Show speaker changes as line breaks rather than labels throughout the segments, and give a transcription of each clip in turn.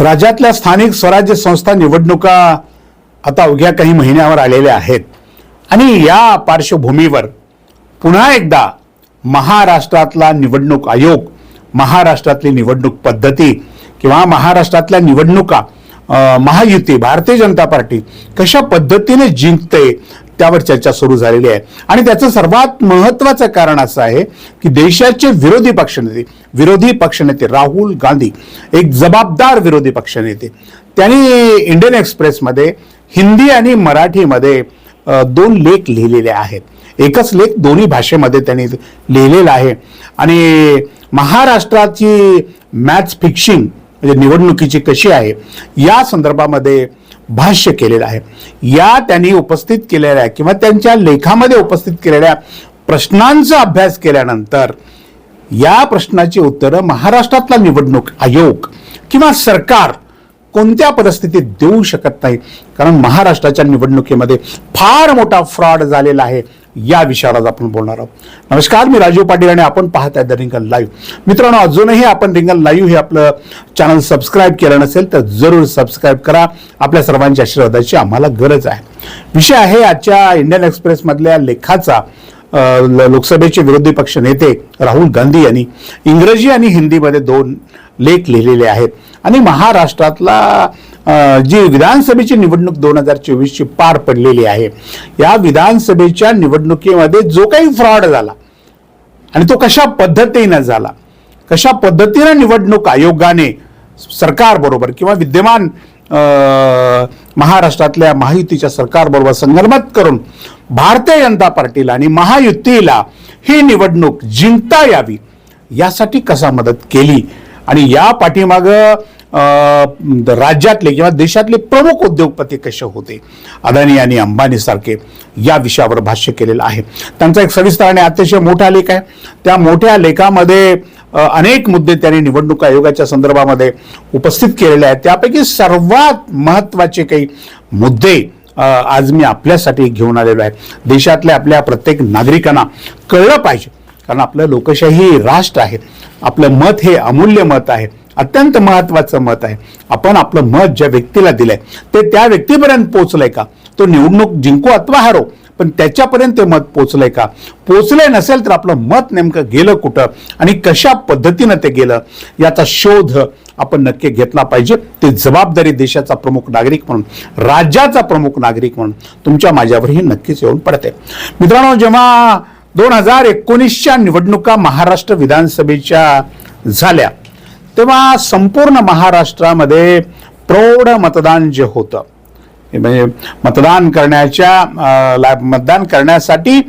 राज्यातल्या स्थानिक स्वराज्य संस्था निवडणुका आता अवघ्या काही महिन्यावर आलेल्या आहेत. आणि या पार्श्वभूमीवर पुन्हा एकदा महाराष्ट्रातला निवडणूक आयोग महाराष्ट्रातली निवडणूक पद्धती किंवा महाराष्ट्रातल्या निवडणुका महायुती भारतीय जनता पार्टी कशा पद्धतीने जिंकते त्यावर चर्चा सुरू झालेली आहे. आणि त्याचं सर्वात महत्वाचं कारण असं आहे की देशाचे विरोधी पक्षनेते विरोधी पक्षनेते राहुल गांधी एक जबाबदार विरोधी पक्षनेते त्यांनी इंडियन एक्सप्रेसमध्ये हिंदी आणि मराठीमध्ये दोन लेख लिहिलेले आहेत. एकच लेख दोन्ही भाषेमध्ये त्यांनी लिहिलेला आहे. आणि महाराष्ट्राची मॅच फिक्सिंग म्हणजे निवडणुकीची कशी आहे या संदर्भामध्ये भाष्य केलेलं आहे. या त्यांनी उपस्थित केलेल्या किंवा त्यांच्या लेखामध्ये उपस्थित केलेल्या प्रश्नांचा अभ्यास केल्यानंतर या प्रश्नाची उत्तरं महाराष्ट्रातला निवडणूक आयोग किंवा सरकार कोणत्या परिस्थितीत देऊ शकत नाही. कारण महाराष्ट्राच्या निवडणुकीमध्ये फार मोठा फ्रॉड झालेला आहे. या विषयावर आज आपण बोलणार आहोत. नमस्कार मी राजीव पाटील आणि आपण पाहत आहे द रिंगल लाईव्ह मित्रांनो अजूनही आपण रिंगल लाईव्ह हे आपलं चॅनल सबस्क्राईब केलं नसेल तर जरूर सबस्क्राईब करा. आपल्या सर्वांच्या आशीर्वादाची आम्हाला गरज आहे. विषय आहे आजच्या इंडियन एक्सप्रेसमधल्या लेखाचा. लोकसभेचे विरोधी पक्ष नेते राहुल गांधी यांनी इंग्रजी आणि हिंदीमध्ये दोन लेख लिहिलेले आहेत. आणि महाराष्ट्रातला जी विधानसभेची निवडणूक दोन हजार चोवीसची पार पडलेली आहे या विधानसभेच्या निवडणुकीमध्ये जो काही फ्रॉड झाला आणि तो कशा पद्धतीनं झाला कशा पद्धतीनं निवडणूक आयोगाने सरकारबरोबर किंवा विद्यमान महाराष्ट्रातल्या महायुतीच्या सरकारबरोबर संगनमत करून भारतीय जनता पार्टीला आणि महायुतीला ही निवडणूक जिंकता यावी यासाठी कसा मदत केली? आणि या पाठीमागं राज्यातले किंवा देशातले प्रमुख उद्योगपती कसे होते? अदानी आणि अंबानी सारखे या विषयावर भाष्य केलेलं आहे. त्यांचा एक सविस्तर आणि अतिशय मोठा लेख आहे. त्या मोठ्या लेखामध्ये अनेक मुद्दे त्यांनी निवडणूक आयोगाच्या संदर्भामध्ये उपस्थित केलेले आहेत. त्यापैकी सर्वात महत्त्वाचे काही मुद्दे आज मी आपल्यासाठी घेऊन आलेलो आहे. देशातल्या आपल्या प्रत्येक नागरिकांना कळलं पाहिजे. कारण आपलं लोकशाही राष्ट्र आहे. आपलं मत हे अमूल्य मत आहे. अत्यंत महत्वाचं मत आहे. आपण आपलं मत ज्या व्यक्तीला दिलंय ते त्या व्यक्तीपर्यंत पोहोचलंय का? तो निवडणूक जिंको अथवा हारो पण त्याच्यापर्यंत ते मत पोचलंय का? पोचले नसेल तर आपलं मत नेमकं गेलं कुठं? आणि कशा पद्धतीनं ते गेलं? याचा शोध आपण नक्की घेतला पाहिजे. ते जबाबदारी देशाचा प्रमुख नागरिक म्हणून राज्याचा प्रमुख नागरिक म्हणून तुमच्या माझ्यावरही नक्कीच येऊन पडते. मित्रांनो जेव्हा दोन हजार एकोणीसच्या निवडणुका महाराष्ट्र विधानसभेच्या झाल्या तेव्हा संपूर्ण महाराष्ट्रामध्ये प्रौढ मतदान जे होतं म्हणजे मतदान करण्याच्या ला- मतदान करण्यासाठी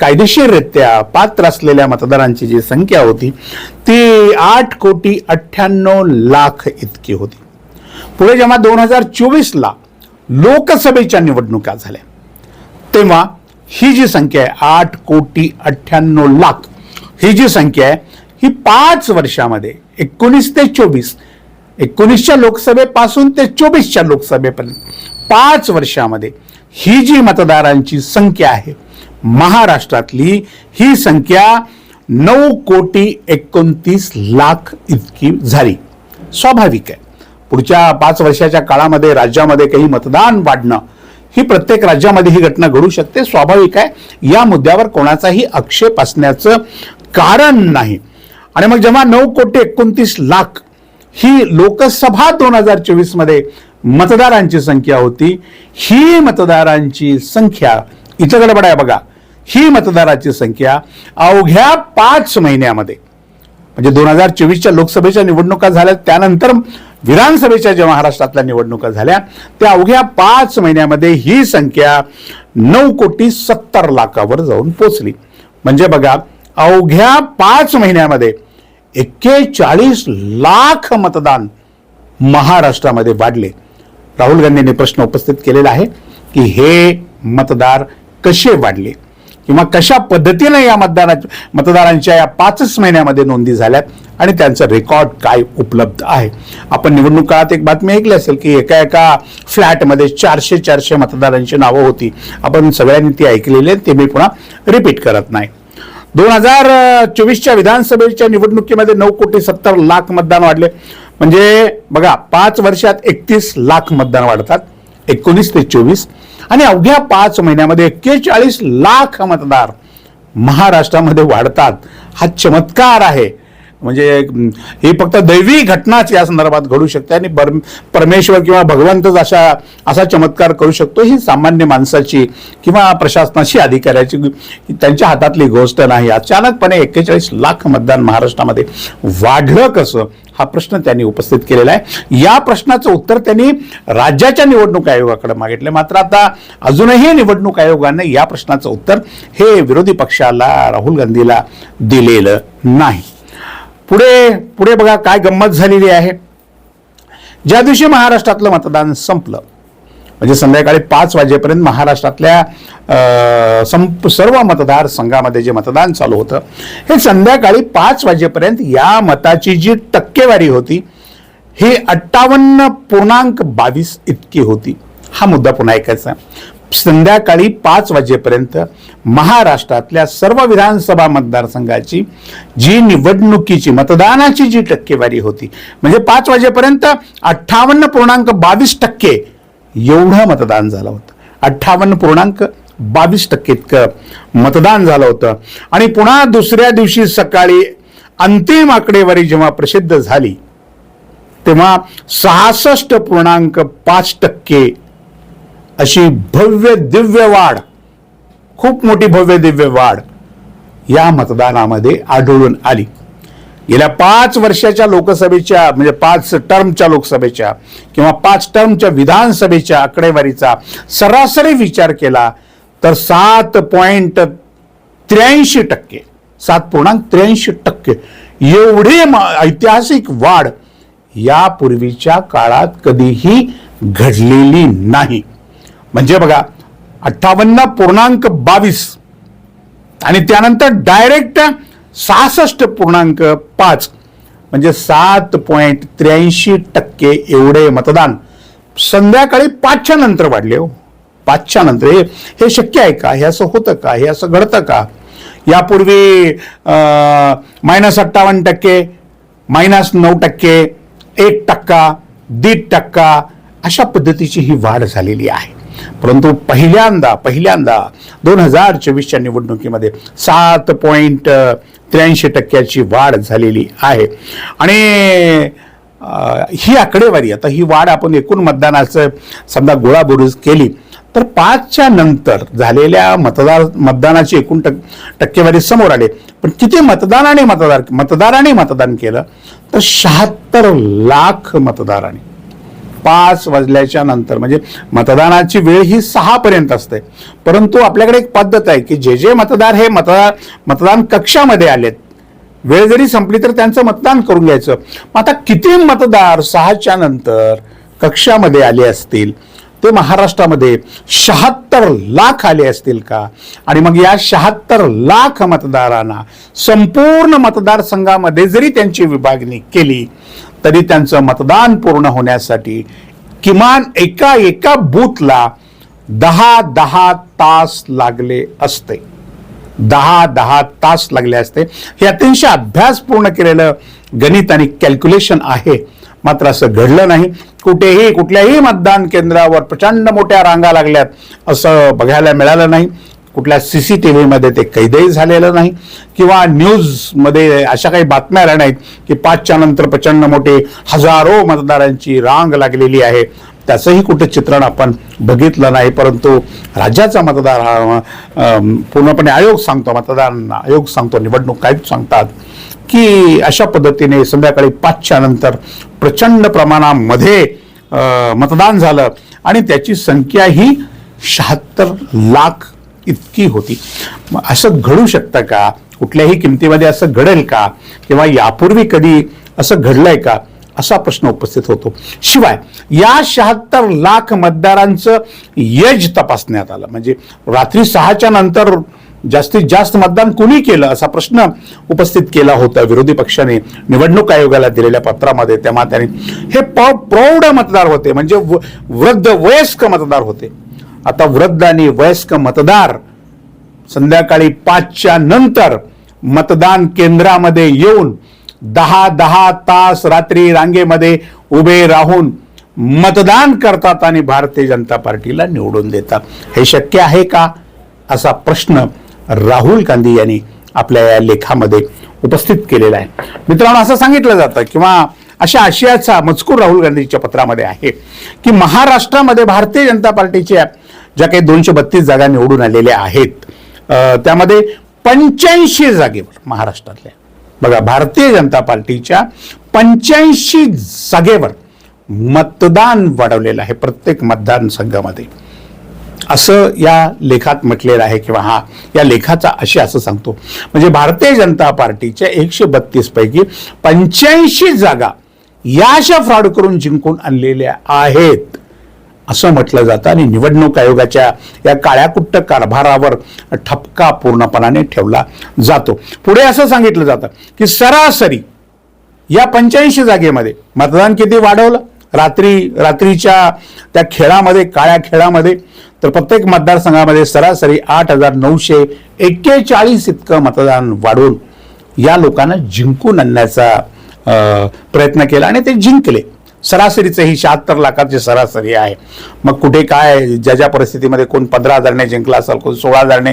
कायदेशीररित्या पात्र असलेल्या मतदारांची जी संख्या होती ती आठ कोटी अठ्ठ्याण्णव लाख इतकी होती. पुढे जेव्हा दोन हजार चोवीसला लोकसभेच्या निवडणुका झाल्या तेव्हा ही जी संख्या आहे आठ कोटी अठ्ठ्याण्णव लाख ही जी संख्या आहे ही पाच वर्षामध्ये एकोणीस ते चोवीस एकोणीसच्या लोकसभेपासून ते चोवीसच्या लोकसभेपर्यंत पाच वर्षामध्ये ही जी मतदारांची संख्या आहे महाराष्ट्रातली ही संख्या नऊ कोटी एकोणतीस लाख इतकी झाली. स्वाभाविक आहे. पुढच्या पाच वर्षाच्या काळामध्ये राज्यामध्ये काही मतदान वाढणं ही प्रत्येक राज्यामध्ये ही घटना घडू शकते स्वाभाविक आहे. या मुद्द्यावर कोणाचाही आक्षेप असण्याचं कारण नाही. आणि मग जेव्हा नऊ कोटी एकोणतीस लाख ही लोकसभा दोन हजार चोवीसमध्ये मतदारांची संख्या होती. ही मतदारांची संख्या इथं गडबड आहे बघा ही मतदाराची संख्या अवघ्या पाच महिन्यामध्ये म्हणजे दोन हजार चोवीसच्या लोकसभेच्या निवडणुका झाल्या त्यानंतर विधानसभेच्या ज्या महाराष्ट्रातल्या निवडणुका झाल्या त्या अवघ्या पाच महिन्यामध्ये ही संख्या नऊ कोटी सत्तर लाखावर जाऊन पोचली. म्हणजे बघा अवघ्या पाच महिन्यामध्ये एक्केचाळीस लाख मतदान महाराष्ट्रामध्ये वाढले. राहुल गांधींनी प्रश्न उपस्थित केलेला आहे की हे मतदार कसे वाढले? किंवा कशा पद्धतीने या मतदारा मतदारांच्या या पाचच महिन्यामध्ये नोंदी झाल्यात आणि त्यांचं रेकॉर्ड काय उपलब्ध आहे? आपण निवडणूक काळात एक बातमी ऐकली असेल की एका एका फ्लॅटमध्ये चारशे चारशे मतदारांची नावं होती. आपण सगळ्यांनी ती ऐकलेली आहे ते मी पुन्हा रिपीट करत नाही. दोन हजार चोवीसच्या विधानसभेच्या निवडणुकीमध्ये नऊ कोटी सत्तर लाख मतदान वाढले. म्हणजे बघा पाच वर्षात एकतीस लाख मतदान वाढतात एकोणीस ते चोवीस. आणि अवघ्या पाच महिन्यामध्ये एक्केचाळीस लाख मतदार महाराष्ट्रामध्ये वाढतात. हा चमत्कार आहे. म्हणजे ही फक्त दैवी घटनाच या संदर्भात घडू शकते आणि परमेश्वर किंवा भगवंतच अशा असा चमत्कार करू शकतो ही सामान्य माणसाची किंवा प्रशासनाची अधिकाऱ्याची त्यांच्या हातातली गोष्ट नाही. अचानकपणे एक्केचाळीस लाख मतदान महाराष्ट्रामध्ये वाढलं कसं हा प्रश्न त्यांनी उपस्थित केलेला आहे. या प्रश्नाचं उत्तर त्यांनी राज्याच्या निवडणूक आयोगाकडे मागितले. मात्र आता अजूनही निवडणूक आयोगाने या प्रश्नाचं उत्तर हे विरोधी पक्षाला राहुल गांधीला दिलेलं नाही. पुढे पुढे बघा काय गंमत झालेली आहे. ज्या दिवशी महाराष्ट्रातलं मतदान संपलं म्हणजे संध्याकाळी पाच वाजेपर्यंत महाराष्ट्रातल्या संप सर्व मतदारसंघामध्ये जे मतदान चालू होतं हे संध्याकाळी पाच वाजेपर्यंत या मताची जी टक्केवारी होती ही अठ्ठावन्न पूर्णांक बावीस इतकी होती. हा मुद्दा पुन्हा ऐकायचा संध्याकाळी पाच वाजेपर्यंत महाराष्ट्रातल्या सर्व विधानसभा मतदारसंघाची जी निवडणुकीची मतदानाची जी टक्केवारी होती म्हणजे पाच वाजेपर्यंत अठ्ठावन्न पूर्णांक बावीस टक्के एवढं मतदान झालं होतं. अठ्ठावन्न पूर्णांक बावीस टक्के इतकं मतदान झालं होतं. आणि पुन्हा दुसऱ्या दिवशी सकाळी अंतिम आकडेवारी जेव्हा प्रसिद्ध झाली तेव्हा सहासष्ट पूर्णांक पाच टक्के अशी भव्य दिव्य वाढ खूप मोठी भव्य दिव्य वाढ या मतदानामध्ये आढळून आली. गेल्या पाच वर्षाच्या लोकसभेच्या म्हणजे पाच टर्मच्या लोकसभेच्या किंवा पाच टर्मच्या विधानसभेच्या आकडेवारीचा सरासरी विचार केला तर सात पॉईंट त्र्याऐंशी टक्के सात पूर्णांक त्र्याऐंशी टक्के एवढी म- ऐतिहासिक वाढ यापूर्वीच्या काळात कधीही घडलेली नाही. म्हणजे बघा अठ्ठावन्न पूर्णांक बावीस आणि त्यानंतर डायरेक्ट सहासष्ट पूर्णांक पाच म्हणजे सात पॉईंट त्र्याऐंशी टक्के एवढे मतदान. संध्याकाळी पाचच्या नंतर वाढले हो. पाचच्या नंतर. हे हे शक्य आहे का? हे असं होतं का? हे असं घडतं का? यापूर्वी मायनस अठ्ठावन्न टक्के मायनस नऊ टक्के एक टक्का दीड टक्का अशा पद्धतीची ही वाढ झालेली आहे. परंतु पहिल्यांदा पहिल्यांदा दोन हजार चोवीसच्या निवडणुकीमध्ये सात पॉईंट त्र्याऐंशी टक्क्याची वाढ झालेली आहे. आणि ही आकडेवारी आता ही वाढ आपण एकूण मतदानाचं समजा गोळाबोरीज केली तर पाचच्या नंतर झालेल्या मतदार मतदानाची एकूण टक टक्केवारी समोर आली. पण किती मतदानाने मतदार मतदाराने मतदान केलं? तर शहात्तर लाख मतदारांनी. पाच वाजल्याच्या नंतर म्हणजे मतदानाची वेळ ही सहापर्यंत असते. परंतु आपल्याकडे एक पद्धत आहे की जे जे मतदार हे मतदार मतदान कक्षामध्ये आलेत वेळ जरी संपली तर त्यांचं मतदान करून घ्यायचं. मग आता किती मतदार सहाच्या नंतर कक्षामध्ये आले असतील? ते महाराष्ट्रामध्ये शहात्तर लाख आले असतील का? आणि मग या शहात्तर लाख मतदारांना संपूर्ण मतदारसंघामध्ये जरी त्यांची विभागणी केली तरी त्यांचं मतदान पूर्ण होण्यासाठी किमान एका एका बूथला दहा दहा तास लागले असते. दहा दहा तास लागले असते. हे अतिशय अभ्यास पूर्ण केलेलं गणित आणि कॅल्क्युलेशन आहे. मात्र असं घडलं नाही. कुठेही कुठल्याही मतदान केंद्रावर प्रचंड मोठ्या रांगा लागल्यात असं बघायला मिळालं नाही. कुठल्या सी सी टी व्हीमध्ये ते कैदही झालेलं नाही किंवा न्यूजमध्ये अशा काही बातम्या आल्या नाहीत की पाचच्या नंतर प्रचंड मोठे हजारो मतदारांची रांग लागलेली आहे. त्याचंही कुठे चित्रण आपण बघितलं नाही परंतु राज्याचा मतदार हा पूर्णपणे आयोग सांगतो मतदार आयोग सांगतो निवडणूक काय सांगतात की अशा पद्धतीने संध्याकाळी पाचच्या नंतर प्रचंड प्रमाणामध्ये मतदान झालं आणि त्याची संख्या ही शहात्तर लाख इतकी होती. मग असं घडू शकतं का? कुठल्याही किमतीमध्ये असं घडेल का? किंवा यापूर्वी कधी असं घडलंय का? असा प्रश्न उपस्थित होतो. शिवाय या शहात्तर लाख मतदारांचं यज तपासण्यात आलं. म्हणजे रात्री सहाच्या नंतर जास्तीत जास्त मतदान कुणी केलं असा प्रश्न उपस्थित केला होता विरोधी पक्षाने. निवडणूक आयोगाला दिलेल्या पत्रामध्ये तेव्हा त्यांनी हे प- प्रौढ मतदार होते. म्हणजे व- वृद्ध वयस्क मतदार होते. आता वृद्ध आणि वयस्क मतदार संध्याकाळी पाचच्या नंतर मतदान केंद्रामध्ये येऊन दहा दहा तास रात्री रांगेमध्ये उभे राहून मतदान करतात आणि भारतीय जनता पार्टीला निवडून देतात. हे शक्य आहे का? असा प्रश्न राहुल गांधी यांनी आपल्या या लेखामध्ये उपस्थित केलेला आहे. मित्रांनो असं सांगितलं जातं किंवा अशा आशयाचा मजकूर राहुल गांधीच्या पत्रामध्ये आहे की महाराष्ट्रामध्ये भारतीय जनता पार्टीच्या ज्या काही दोनशे बत्तीस जागा निवडून आलेल्या आहेत त्यामध्ये पंच्याऐंशी जागेवर महाराष्ट्रातल्या. बघा भारतीय जनता पार्टीच्या पंच्याऐंशी जागेवर मतदान वाढवलेलं आहे प्रत्येक मतदान संघामध्ये. असं या लेखात म्हटलेलं आहे किंवा हा या लेखाचा अशी असं सांगतो. म्हणजे भारतीय जनता पार्टीच्या एकशे बत्तीस पैकी पंच्याऐंशी जागा या अशा फ्रॉड करून जिंकून आणलेल्या आहेत. असं म्हटलं जातं. आणि निवडणूक आयोगाच्या या काळ्याकुट्ट कारभारावर ठपका पूर्णपणाने ठेवला जातो. पुढे असं सांगितलं जातं की सरासरी या पंच्याऐंशी जागेमध्ये मतदान किती वाढवलं? रात्री रात्रीच्या त्या खेळामध्ये काळ्या खेळामध्ये तर प्रत्येक मतदारसंघामध्ये सरासरी आठ हजार नऊशे एक्केचाळीस इतकं मतदान वाढवून या लोकांना जिंकून आणण्याचा प्रयत्न केला आणि ते जिंकले. सरासरीचं ही शहात्तर लाखाची सरासरी आहे. मग कुठे काय ज्या ज्या परिस्थितीमध्ये कोण पंधरा हजारने जिंकला असेल कोण सोळा हजारने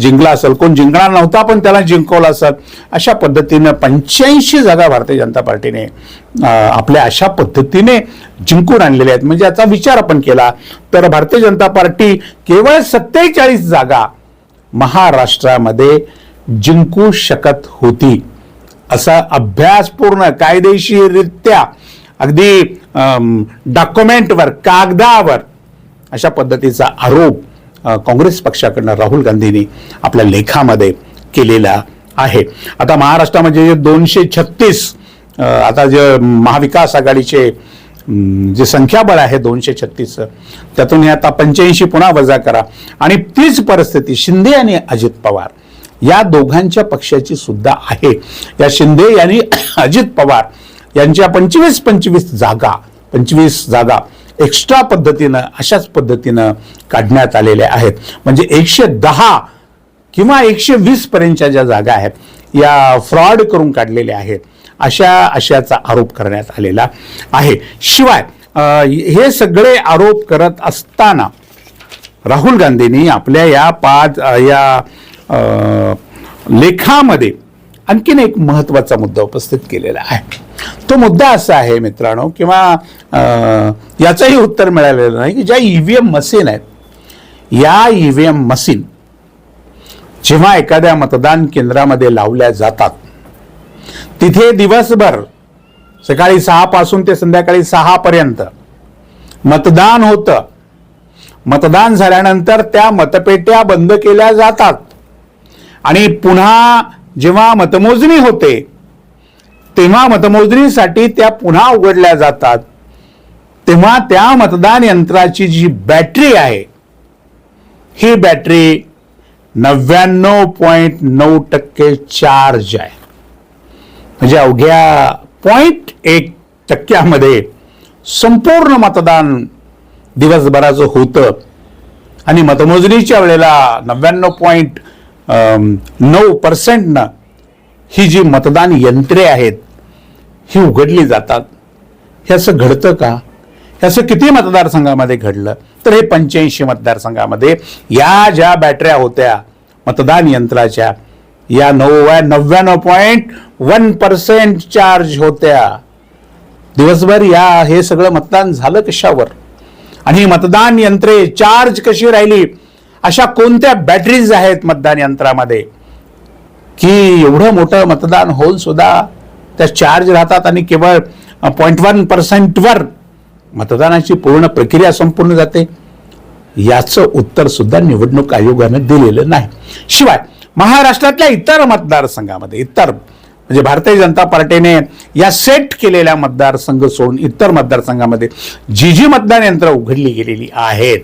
जिंकला असेल कोण जिंकणार नव्हता पण त्याला जिंकवलं असेल अशा पद्धतीनं पंच्याऐंशी जागा भारतीय जनता पार्टीने आपल्या अशा पद्धतीने जिंकून आणलेल्या आहेत. म्हणजे याचा विचार आपण केला तर भारतीय जनता पार्टी केवळ सत्तेचाळीस जागा महाराष्ट्रामध्ये जिंकू शकत होती. असा अभ्यासपूर्ण कायदेशीररित्या अगदी डॉक्युमेंटवर कागदावर अशा पद्धतीचा आरोप काँग्रेस पक्षाकडनं राहुल गांधींनी आपल्या लेखामध्ये केलेला आहे. आता महाराष्ट्रामध्ये जे दोनशे छत्तीस आता जे महाविकास आघाडीचे जे संख्याबळ आहे दोनशे छत्तीस त्यातून हे आता पंच्याऐंशी पुन्हा वजा करा. आणि तीच परिस्थिती शिंदे आणि अजित पवार या दोघांच्या पक्षाची सुद्धा आहे. या शिंदे यांनी अजित पवार यांच्या पंचवीस पंचवीस जागा पंचवीस जागा एक्स्ट्रा पद्धतीनं अशाच पद्धतीनं काढण्यात आलेल्या आहेत. म्हणजे एकशे दहा किंवा एकशे वीस पर्यंतच्या ज्या जागा आहेत या फ्रॉड करून काढलेल्या आहेत अशा अशाचा आरोप करण्यात आलेला आहे. शिवाय हे सगळे आरोप करत असताना राहुल गांधींनी आपल्या या पाच या लेखामध्ये आणखीन एक महत्त्वाचा मुद्दा उपस्थित केलेला आहे. तो मुद्दा असा आहे मित्रांनो किंवा याचंही उत्तर मिळालेलं नाही की ज्या ई व्ही एम मशीन आहेत या ई व्ही एम मशीन जेव्हा एखाद्या मतदान केंद्रामध्ये लावल्या जातात तिथे दिवसभर सकाळी सहापासून ते संध्याकाळी सहापर्यंत मतदान होतं. मतदान झाल्यानंतर त्या मतपेट्या बंद केल्या जातात. आणि पुन्हा जेव्हा मतमोजणी होते तेव्हा मतमोजणीसाठी त्या पुन्हा उघडल्या जातात. तेव्हा त्या मतदान यंत्राची जी बॅटरी आहे ही बॅटरी नव्याण्णव पॉईंट नऊ टक्के चार्ज आहे. म्हणजे अवघ्या पॉईंट एक टक्क्यामध्ये संपूर्ण मतदान दिवसभराचं होतं. आणि मतमोजणीच्या वेळेला नव्याण्णव पॉईंट नऊ पर्सेंटनं ही जी मतदान यंत्रे आहेत ही उघडली जातात. हे असं घडतं का? हे असं किती मतदारसंघामध्ये घडलं? तर हे पंच्याऐंशी मतदारसंघामध्ये या ज्या बॅटऱ्या होत्या मतदान यंत्राच्या या नव्या नव्याण्णव पॉईंट वन पर्सेंट चार्ज होत्या. दिवसभर या हे सगळं मतदान झालं कशावर? आणि मतदान यंत्रे चार्ज कशी राहिली? अशा कोणत्या बॅटरीज आहेत मतदान यंत्रामध्ये? की एवढं मोठं मतदान होऊन सुद्धा त्या चार्ज राहतात आणि केवळ पॉईंट वन पर्सेंटवर मतदानाची पूर्ण प्रक्रिया संपूर्ण जाते? याचं उत्तर सुद्धा निवडणूक आयोगानं दिलेलं नाही. शिवाय महाराष्ट्रातल्या इतर मतदारसंघामध्ये इतर म्हणजे भारतीय जनता पार्टीने या सेट केलेल्या मतदारसंघ सोडून इतर मतदारसंघामध्ये जी जी मतदान यंत्र उघडली गेलेली आहेत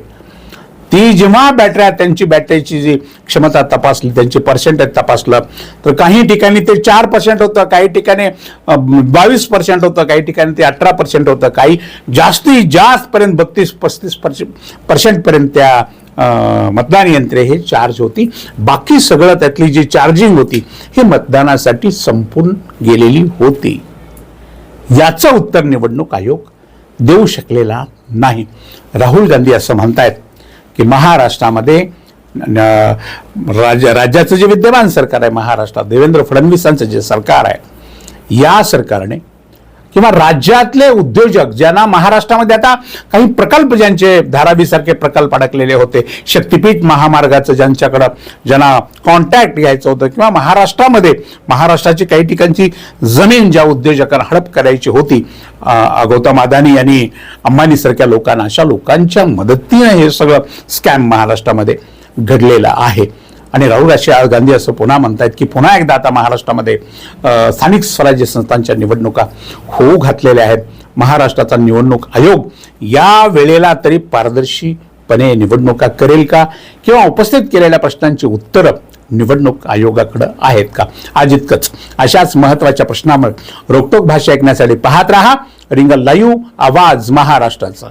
ती जेव्हा बॅटऱ्या त्यांची बॅटरीची जी क्षमता तपासली त्यांची पर्सेंटेज तपासलं तर काही ठिकाणी ते चार पर्सेंट होतं काही ठिकाणी बावीस पर्सेंट होतं काही ठिकाणी ते अठरा पर्सेंट होतं काही जास्तीत जास्तपर्यंत बत्तीस पस्तीस पर्से पर्सेंटपर्यंत त्या मतदान यंत्रे हे चार्ज होती. बाकी सगळं त्यातली जी चार्जिंग होती ही मतदानासाठी संपून गेलेली होती. याचं उत्तर निवडणूक आयोग देऊ शकलेला नाही. राहुल गांधी असं म्हणतायत की महाराष्ट्रामध्ये राज्य राज्याचं जे विद्यमान सरकार आहे महाराष्ट्रात देवेंद्र फडणवीसांचं जे सरकार आहे या सरकारने किंवा राज्यातले उद्योजक ज्यांना महाराष्ट्रामध्ये आता काही प्रकल्प ज्यांचे धारावी सारखे प्रकल्प अडकलेले होते शक्तिपीठ महामार्गाचं ज्यांच्याकडं ज्यांना कॉन्टॅक्ट घ्यायचं होतं किंवा महाराष्ट्रामध्ये महाराष्ट्राची काही ठिकाणची जमीन ज्या उद्योजकांना हडप करायची होती गौतम अदानी आणि अंबानीसारख्या लोकांना अशा लोकांच्या मदतीने हे सगळं स्कॅम महाराष्ट्रामध्ये घडलेलं आहे. आणि राहुल राष्ट्रीय गांधी असं पुन्हा म्हणतायत की पुन्हा एकदा आता महाराष्ट्रामध्ये स्थानिक स्वराज्य संस्थांच्या निवडणुका होऊ घातलेल्या आहेत. महाराष्ट्राचा निवडणूक आयोग या वेळेला तरी पारदर्शीपणे निवडणुका करेल का? किंवा उपस्थित केलेल्या प्रश्नांची उत्तरं निवडणूक आयोगाकडं आहेत का? आज इतकंच. अशाच महत्त्वाच्या प्रश्नामुळे रोकटोक भाषा ऐकण्यासाठी पाहत राहा. रिंगल लाईव्ह आवाज महाराष्ट्राचा.